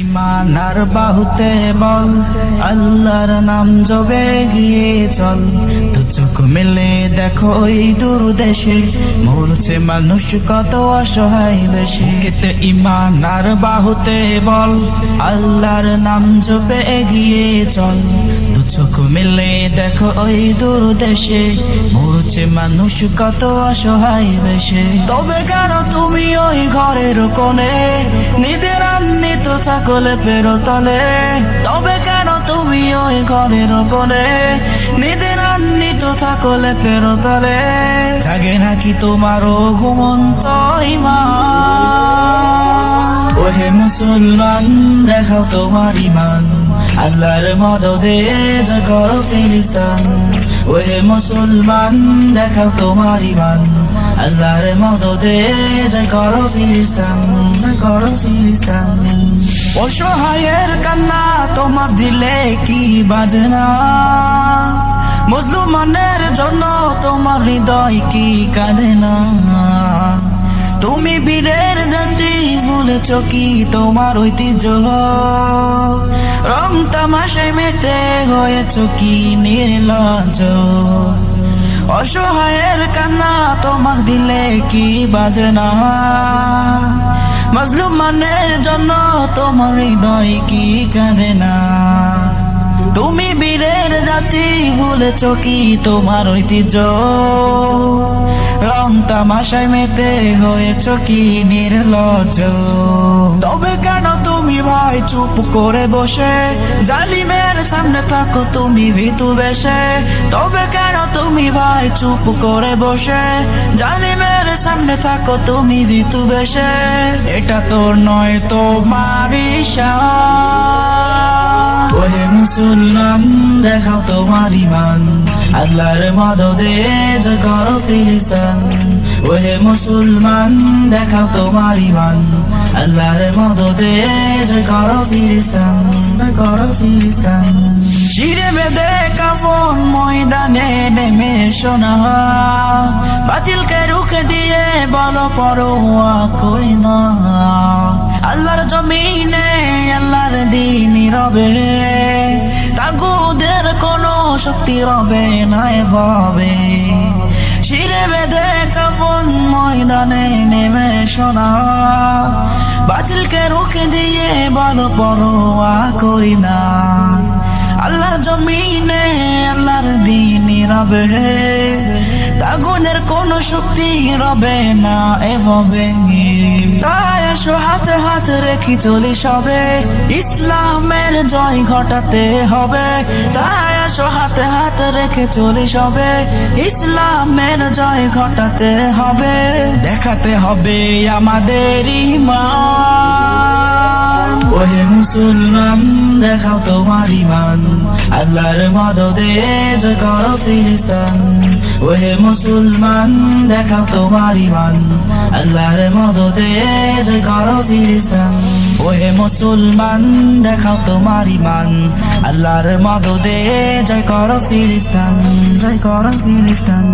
ইমান আর বাহুতে বল, আল্লাহর নাম জবে গিয়ে চল। দু চোখ মেলে দেখো ওই দূর দেশে, মরছে মানুষ কত অসহায় বেশি। কেতে ইমানার বাহুতে বল, আল্লাহর নাম জবে এগিয়ে চল। চোখ মেলে দেখো ওই দূর দেশে মরছে মানুষ কত অসহায় বেশে। তবে কেন তুমি ওই ঘরের কোণে? নিদের আন্বিত থাকলে পেরোতলে। তবে কেন তুমি ওই ঘরের কোণে? নিদের আন্বিত থাকলে পেরোতলে। জাগে নাকি তোমারও ঘুমন্ত ইমান। ওহে মুসলমান, দেখাও তোমার ইমান। আল্লাহর মদদে করো ফিলিস্তান ওহে মুসলমান, দেখাও তোমার ইমান আল্লাহর মদদে করো ফিলিস্তান করো ফিলিস্তান। অসহায়ের কান্না তোমার দিলে কি বাজে না মুসলমানের জন্য তোমার হৃদয় কি কাঁদে না? তুমি বীরের জাতি বলেছ কি তোমার ঐতিহ্য? রং তামাশায় মেতে হয়েছ কি নির্লজ্জ অসহায়ের কান্না তোমার দিলে কি বাজে না মজলুম মানের জন্য তোমার হৃদয় কি কাঁদে না তুমি বীরের জাতি বলেছ কি তোমার ঐতিহ্য? রং তামাশায় মেতে হয়েছ কি নির্লজ তবে কেন তুমি ভাই চুপ করে বসে? জালিমের সামনে থাকো তুমি ভিতু বেশে, তবে কেন তুমি ভাই চুপ করে বসে? জালিমের সামনে থাকো তুমি ভিতু বেশে, এটা তোর নয় তো মারিসা ওহে মুসলমান, দেখাও তোমার ইমান আল্লাহর মদদে করো ফিলিস্তান ওহে মুসলমান, দেখাও তোমার ইমান আল্লাহর মদদে জয় করো ফিলিস্তান জয় করো ফিলিস্তান শিরে বেদে কাপন ময়দানে নেমে শোনা। বাতিলকে রুখে দিয়ে বলো পরোয়া করি না। আল্লাহর জমিনে, আল্লাহর দিন রবে। তাগুদের কোনো শক্তি রবে না ভাবে শিরে বেঁধে কাপন ময়দানে নেমে শোনা বাতিলকে রুখে দিয়ে বলো পরোয়া করি না। আল্লাহর জমিনে, আল্লাহর দিন রবে। তাগুনের কোন শক্তি রবে না এভাবে। এসো হাতে হাত রেখে চলি সবে। ইসলামের জয় ঘটাতে হবে, তাই আসো হাতে হাত রেখে চলি সবে। ইসলামের জয় ঘটাতে হবে। দেখাতে হবে আমাদের ইমান। মুসলমান, দেখাও তোমার ইমান আল্লাহর মদদে জয় করো ফিলিস্তান। ওহে মুসলমান, দেখাও তোমার ইমান আল্লাহর মদদে জয় করো ফিলিস্তান। ওহে মুসলমান, দেখাও তোমার ইমান আল্লাহর মদদে জয় করো ফিলিস্তান জয় করো ফিলিস্তান।